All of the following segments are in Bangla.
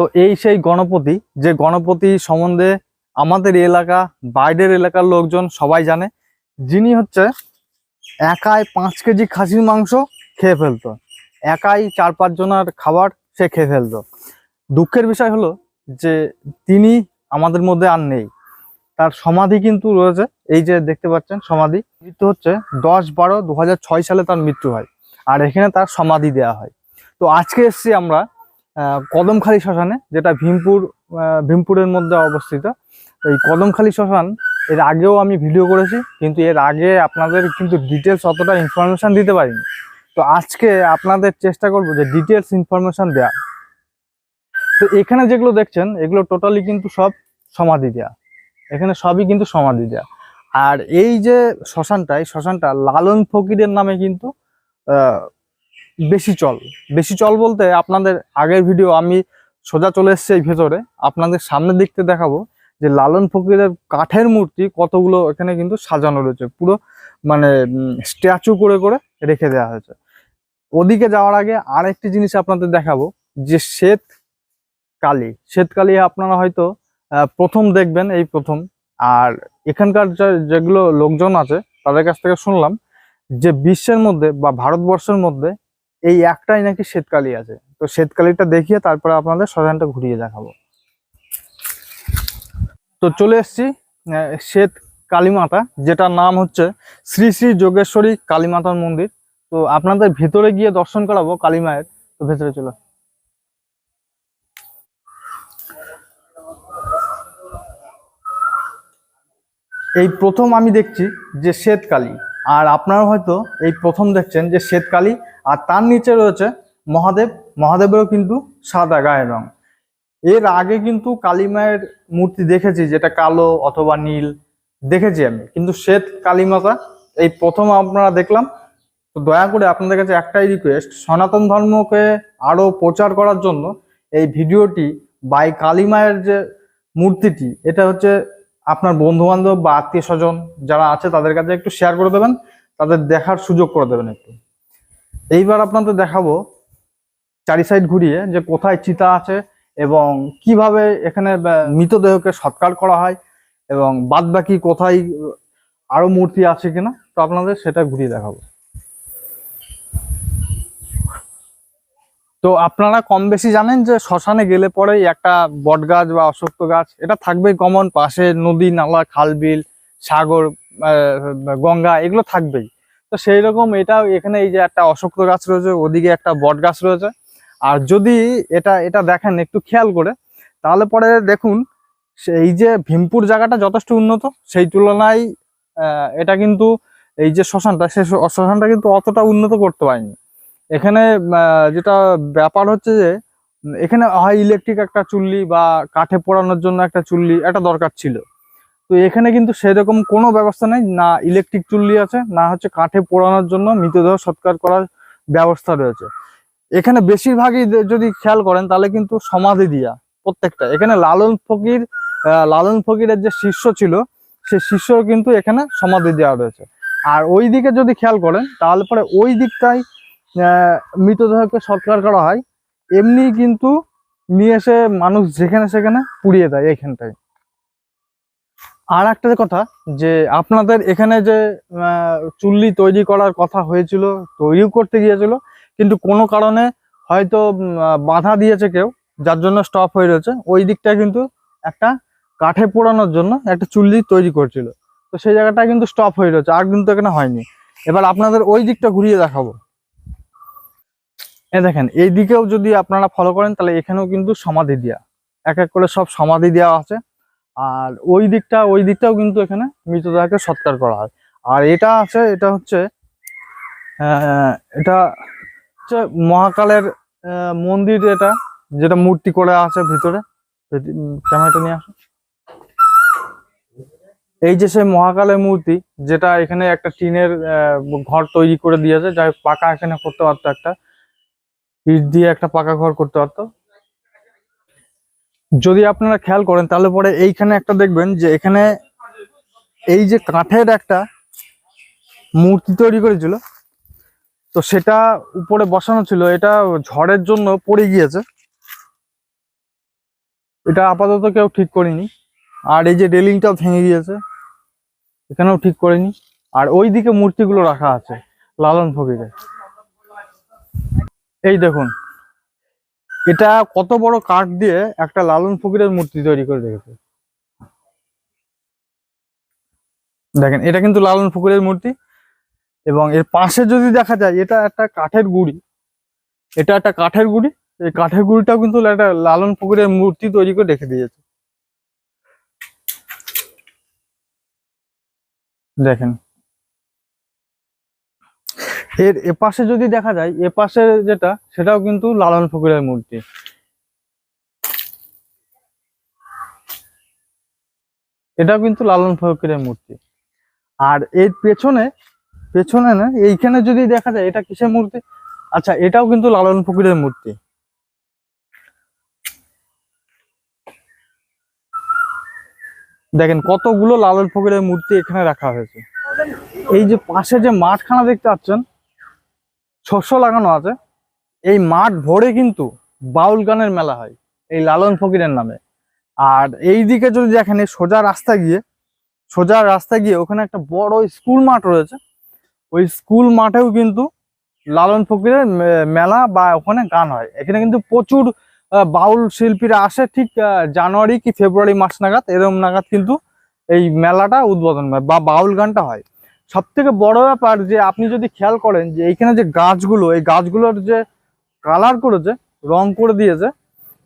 তো এই সেই গণপতি, যে গণপতি সম্বন্ধে আমাদের এলাকা, বাইরের এলাকার লোকজন সবাই জানে, যিনি হচ্ছে একাই পাঁচ কেজি খাসির মাংস খেয়ে ফেলতো। একাই চার পাঁচ জনের খাবার সে খেয়ে ফেলতো। দুঃখের বিষয় হলো যে তিনি আমাদের মধ্যে আর নেই। তার সমাধি কিন্তু রয়েছে, এই যে দেখতে পাচ্ছেন সমাধি। মৃত্যু হচ্ছে দশ বারো দু সালে তার মৃত্যু হয়, আর এখানে তার সমাধি দেওয়া হয়। তো আজকে এসছি আমরা কদমখালি শ্মশানে, যেটা ভীমপুর ভীমপুরের মধ্যে অবস্থিত। এই কদমখালি শ্মশান, এর আগেও আমি ভিডিও করেছি, কিন্তু এর আগে আপনাদের কিন্তু ডিটেলস অতটা ইনফরমেশান দিতে পারিনি। তো আজকে আপনাদের চেষ্টা করব যে ডিটেলস ইনফরমেশান দেওয়া তো এখানে যেগুলো দেখছেন, এগুলো টোটালি কিন্তু সব সমাধি দেওয়া এখানে সবই কিন্তু সমাধি দেওয়া আর এই যে শ্মশানটা, এই শ্মশানটা লালন ফকিরের নামে কিন্তু বেশি চল। বেশি চল বলতে আপনাদের আগের ভিডিও আমি সোজা চলে এসেছি এই ভেতরে। আপনাদের সামনে দেখতে দেখাবো যে লালন ফকিরের কাঠের মূর্তি কতগুলো এখানে কিন্তু সাজানো রয়েছে। পুরো মানে স্ট্যাচু করে করে রেখে দেওয়া হয়েছে। ওদিকে যাওয়ার আগে আর একটি জিনিস আপনাদের দেখাবো, যে শ্বেত কালী। শ্বেত কালী আপনারা হয়তো প্রথম দেখবেন, এই প্রথম। আর এখানকার যেগুলো লোকজন আছে, তাদের কাছ থেকে শুনলাম যে বিশ্বের মধ্যে বা ভারতবর্ষের মধ্যে এই একটাই নাকি শ্বেতকালী আছে। তো শ্বেতকালীটা দেখিয়ে তারপরে আপনাদের শ্মশানটা ঘুরিয়ে দেখাবো। তো চলে এসছি শ্বেত কালীমাতা, যেটার নাম হচ্ছে শ্রী শ্রী যোগেশ্বরী কালীমাতার মন্দির। তো আপনাদের ভেতরে গিয়ে দর্শন করাবো কালী মায়ের। তো ভেতরে চলো এই প্রথম আমি দেখছি যে শ্বেতকালী। আর আপনারা হয়তো এই প্রথম দেখছেন যে শ্বেতকালী আর তার নিচে রয়েছে মহাদেব। মহাদেবেরও কিন্তু সাদা গায়ের রং। এর আগে কিন্তু কালী মায়ের মূর্তি দেখেছি, যেটা কালো অথবা নীল দেখেছি আমি। কিন্তু শ্বেত কালী মাতা, এই প্রথম আপনারা দেখলাম। তো দয়া করে আপনাদের কাছে একটাই রিকোয়েস্ট সনাতন ধর্মকে আরও প্রচার করার জন্য এই ভিডিওটি বাই কালী মায়ের যে মূর্তিটি, এটা হচ্ছে আপনার বন্ধু বান্ধব বা আত্মীয় স্বজন যারা আছে, তাদের কাছে একটু শেয়ার করে দেবেন, তাদের দেখার সুযোগ করে দেবেন একটু। এইবার আপনাদের দেখাবো চারি সাইড ঘুরিয়ে যে কোথায় চিতা আছে এবং কীভাবে এখানে মৃতদেহকে সৎকার করা হয় এবং বাদবাকি কোথায় আরও মূর্তি আছে কিনা, তো আপনাদের সেটা ঘুরিয়ে দেখাবো। তো আপনারা কম বেশি জানেন যে শ্মশানে গেলে পরেই একটা বট গাছ বা অশ্বত্থ গাছ, এটা থাকবেই কমন, পাশে নদী, নালা খাল বিল সাগর গঙ্গা, এগুলো থাকবেই। তো সেই রকম এটা এখানে এই যে একটা অশ্বত্থ গাছ রয়েছে, ওদিকে একটা বট গাছ রয়েছে। আর যদি এটা এটা দেখেন একটু খেয়াল করে, তাহলে পরে দেখুন এই যে ভীমপুর জায়গাটা যথেষ্ট উন্নত, সেই তুলনায় এটা কিন্তু এই যে শ্মশানটা, সে শ্মশানটা কিন্তু অতটা উন্নত করতে পারেনি। এখানে যেটা ব্যাপার হচ্ছে যে, এখানে হয় ইলেকট্রিক একটা চুল্লি বা কাঠে পোড়ানোর জন্য একটা চুল্লি, এটা দরকার ছিল। তো এখানে কিন্তু সেরকম কোনো ব্যবস্থা নেই, না ইলেকট্রিক চুল্লি আছে, না হচ্ছে কাঠে পোড়ানোর জন্য মৃতদেহ সৎকার করার ব্যবস্থা রয়েছে। এখানে বেশিরভাগই যদি খেয়াল করেন, তাহলে কিন্তু সমাধি দিয়া প্রত্যেকটা। এখানে লালন ফকির লালন ফকিরের যে শিষ্য ছিল, সে শিষ্য কিন্তু এখানে সমাধি দেওয়া রয়েছে। আর ওই দিকে যদি খেয়াল করেন, তাহলে পরে ওই দিকটাই মৃতদেহকে সৎকার করা হয়। এমনি কিন্তু নিয়ে এসে মানুষ যেখানে সেখানে পুড়িয়ে দেয় এখানটায় আর একটা কথা, যে আপনাদের এখানে যে চুল্লি তৈরি করার কথা হয়েছিল, তৈরিও করতে গিয়েছিল, কিন্তু কোনো কারণে হয়তো বাধা দিয়েছে কেউ, যার জন্য স্টপ হয়ে রয়েছে। ওই দিকটা কিন্তু একটা কাঠে পোড়ানোর জন্য একটা চুল্লি তৈরি করছিল। তো সেই জায়গাটা কিন্তু স্টপ হয়ে রয়েছে, আর কিন্তু এখানে হয়নি। এবার আপনাদের ওই দিকটা ঘুরিয়ে দেখাবো। এ দেখেন এই দিকেও যদি আপনারা ফলো করেন, তাহলে এখানেও কিন্তু সমাধি দেওয়া এক এক করে সব সমাধি দেওয়া আছে। আর ওই দিকটা, ওই দিকটাও কিন্তু এখানে মৃতদেহকে সৎকার করা হয়। আর এটা আছে, এটা হচ্ছে এটা হচ্ছে মহাকালের মন্দির এটা, যেটা মূর্তি করে আছে ভিতরে। ক্যামেরাটা নিয়ে আসো। এই যে সেই মহাকালের মূর্তি, যেটা এখানে একটা টিনের ঘর তৈরি করে দিয়েছে, যাই পাকা এখানে করতে পারতো একটা। ইট দিয়ে একটা পাকা ঘর করতে পারতো। যদি আপনারা খেয়াল করেন, তাহলে পরে এইখানে একটা দেখবেন যে এখানে এই যে কাঠের একটা মূর্তি তৈরি করেছিল, তো সেটা উপরে বসানো ছিল, এটা ঝড়ের জন্য পড়ে গিয়েছে। এটা আপাতত কেউ ঠিক করেনি। আর এই যে রেলিংটাও ভেঙে গিয়েছে, এখানেও ঠিক করেনি। আর ওই দিকে মূর্তিগুলো রাখা আছে, লালন ফকিরের। এই দেখুন। এটা কত বড় কাঠ দিয়ে একটা লালন ফকিরের মূর্তি তৈরি করে রেখেছে। দেখেন, এটা কিন্তু লালন ফকিরের মূর্তি। এবং এর পাশে যদি দেখা যায়, এটা একটা কাঠের গুড়ি। এটা একটা কাঠের গুড়ি। এই কাঠের গুড়িটাও কিন্তু একটা লালন ফকিরের মূর্তি তৈরি করে রেখে দিয়েছে। দেখেন এর এপাশে যদি দেখা যায়, এপাশে যেটা, সেটাও কিন্তু লালন ফকিরের মূর্তি। এটাও কিন্তু লালন ফকিরের মূর্তি। আর এর পেছনে পেছনে না, এইখানে যদি দেখা যায়, এটা কিসের মূর্তি? আচ্ছা এটাও কিন্তু লালন ফকিরের মূর্তি। দেখেন, কতগুলো লালন ফকিরের মূর্তি এখানে রাখা হয়েছে। এই যে পাশে যে মাঠখানা দেখতে পাচ্ছেন শস্য লাগানো আছে। এই মাঠ ভরে কিন্তু বাউল গানের মেলা হয়, এই লালন ফকিরের নামে। আর এই দিকে যদি দেখেন সোজা রাস্তা গিয়ে, সোজা রাস্তা গিয়ে ওখানে একটা বড় স্কুল মাঠ রয়েছে। ওই স্কুল মাঠেও কিন্তু লালন ফকিরের মেলা বা ওখানে গান হয়। এখানে কিন্তু প্রচুর বাউল শিল্পীরা আসে ঠিক জানুয়ারি কি ফেব্রুয়ারি মাস নাগাদ এরকম নাগাদ কিন্তু এই মেলাটা উদ্বোধন হয় বা বাউল গানটা হয়। সব থেকে বড় ব্যাপার যে আপনি যদি খেয়াল করেন যে এইখানে যে গাছগুলো, এই গাছগুলোর যে কালার করেছে রং করে দিয়েছে,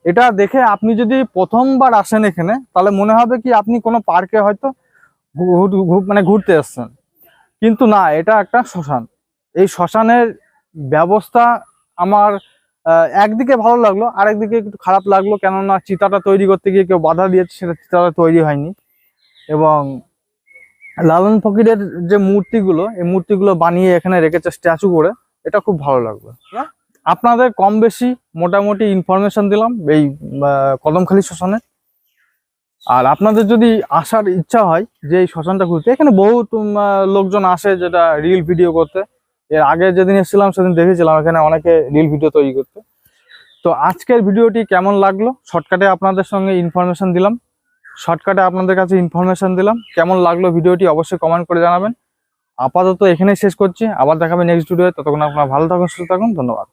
এটা দেখে আপনি যদি প্রথমবার আসেন এখানে, তাহলে মনে হবে কি আপনি কোনো পার্কে হয়তো মানে ঘুরতে এসছেন। কিন্তু না, এটা একটা শ্মশান। এই শ্মশানের ব্যবস্থা আমার একদিকে ভালো লাগল, আরেকদিকে একটু খারাপ লাগল, কেননা চিতাটা তৈরি করতে গিয়ে কেউ বাধা দিয়েছে, সেটা চিতাটা তৈরি হয়নি। এবং লালন ফকিরের যে মূর্তিগুলো এই মূর্তিগুলো বানিয়ে এখানে রেখেছে স্ট্যাচু করে এটা খুব ভালো লাগবে আপনাদের কম বেশি মোটামুটি ইনফরমেশন দিলাম এই কদমখালি শ্মশানে। আর আপনাদের যদি আসার ইচ্ছা হয় যে এই শ্মশানটা ঘুরতে এখানে আহ, লোকজন আসে যেটা রিল ভিডিও করতে। এর আগে যেদিন এসেছিলাম সেদিন দেখেছিলাম এখানে অনেকে রিল ভিডিও তৈরি করতে। তো আজকের ভিডিওটি কেমন লাগল? শর্টকাটে আপনাদের সঙ্গে ইনফরমেশন দিলাম। শর্টকাটে আপনাদের কাছে ইনফরমেশন দিলাম। কেমন লাগল ভিডিওটি অবশ্যই কমেন্ট করে জানাবেন। আপাতত এখানেই শেষ করছি। আবার দেখাবে নেক্সট ভিডিও ততক্ষণ আপনারা ভালো থাকুন, সুস্থ থাকুন। ধন্যবাদ।